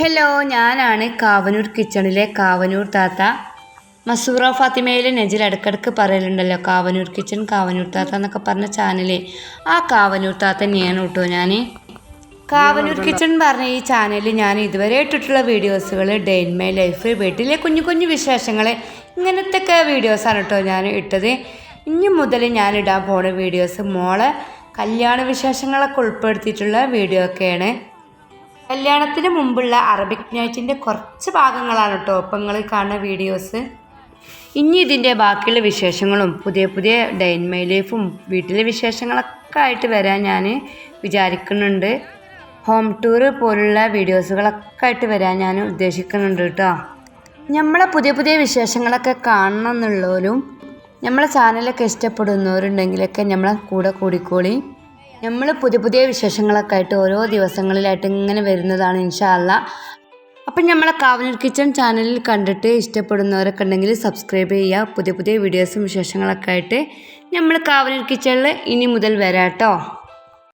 Hello ഞാനാണ് കാവനൂർ കിച്ചണിലെ കാവനൂർ താത്ത. മസൂറ ഫാത്തിമയിൽ നെജിൽ ഇടക്കിടക്ക് പറയലുണ്ടല്ലോ കാവനൂർ കിച്ചൺ കാവനൂർ താത്ത എന്നൊക്കെ പറഞ്ഞ ചാനൽ. ആ കാവനൂർ താത്ത തന്നെയാണ് കേട്ടോ ഞാൻ കാവനൂർ കിച്ചൺ പറഞ്ഞ ഈ ചാനലിൽ ഞാൻ ഇതുവരെ ഇട്ടിട്ടുള്ള വീഡിയോസുകൾ ഡേ ഇൻ മൈ ലൈഫ് വീട്ടിലെ കുഞ്ഞു കുഞ്ഞു വിശേഷങ്ങൾ ഇങ്ങനത്തെ ഒക്കെ വീഡിയോസാണ് കേട്ടോ ഞാൻ ഇട്ടത്. ഇനി മുതൽ ഞാൻ ഇടാൻ പോണ വീഡിയോസ് മോളെ കല്യാണ വിശേഷങ്ങളൊക്കെ ഉൾപ്പെടുത്തിയിട്ടുള്ള വീഡിയോ ഒക്കെയാണ് കല്യാണത്തിന് മുമ്പുള്ള അറബിക് നൈറ്റിന്റെ കുറച്ച് ഭാഗങ്ങളാണ് കേട്ടോ ഇപ്പം കാണുന്ന വീഡിയോസ് ഇനി ഇതിന്റെ ബാക്കിയുള്ള വിശേഷങ്ങളും പുതിയ പുതിയ ഡൈൻ മൈ ലൈഫും വീട്ടിലെ വിശേഷങ്ങളൊക്കെ ആയിട്ട് വരാൻ ഞാൻ വിചാരിക്കുന്നുണ്ട്. ഹോം ടൂർ പോലുള്ള വീഡിയോസുകളൊക്കെ ആയിട്ട് വരാൻ ഞാൻ ഉദ്ദേശിക്കുന്നുണ്ട് കേട്ടോ നമ്മളെ പുതിയ പുതിയ വിശേഷങ്ങളൊക്കെ കാണണം എന്നുള്ളവരും നമ്മളെ ചാനലൊക്കെ ഇഷ്ടപ്പെടുന്നവരുണ്ടെങ്കിലൊക്കെ നമ്മളെ കൂടെ കൂടിക്കോളി. നമ്മൾ പുതിയ പുതിയ വിശേഷങ്ങളൊക്കെ ആയിട്ട് ഓരോ ദിവസങ്ങളിലായിട്ട് ഇങ്ങനെ വരുന്നതാണ് ഇൻഷാല്ല അപ്പം നമ്മളെ കാവനൂർ കിച്ചൺ ചാനലിൽ കണ്ടിട്ട് ഇഷ്ടപ്പെടുന്നവരൊക്കെ ഉണ്ടെങ്കിൽ സബ്സ്ക്രൈബ് ചെയ്യുക. പുതിയ പുതിയ വീഡിയോസും വിശേഷങ്ങളൊക്കെ ആയിട്ട് നമ്മൾ കാവനൂർ കിച്ചണിൽ ഇനി മുതൽ വരാം കേട്ടോ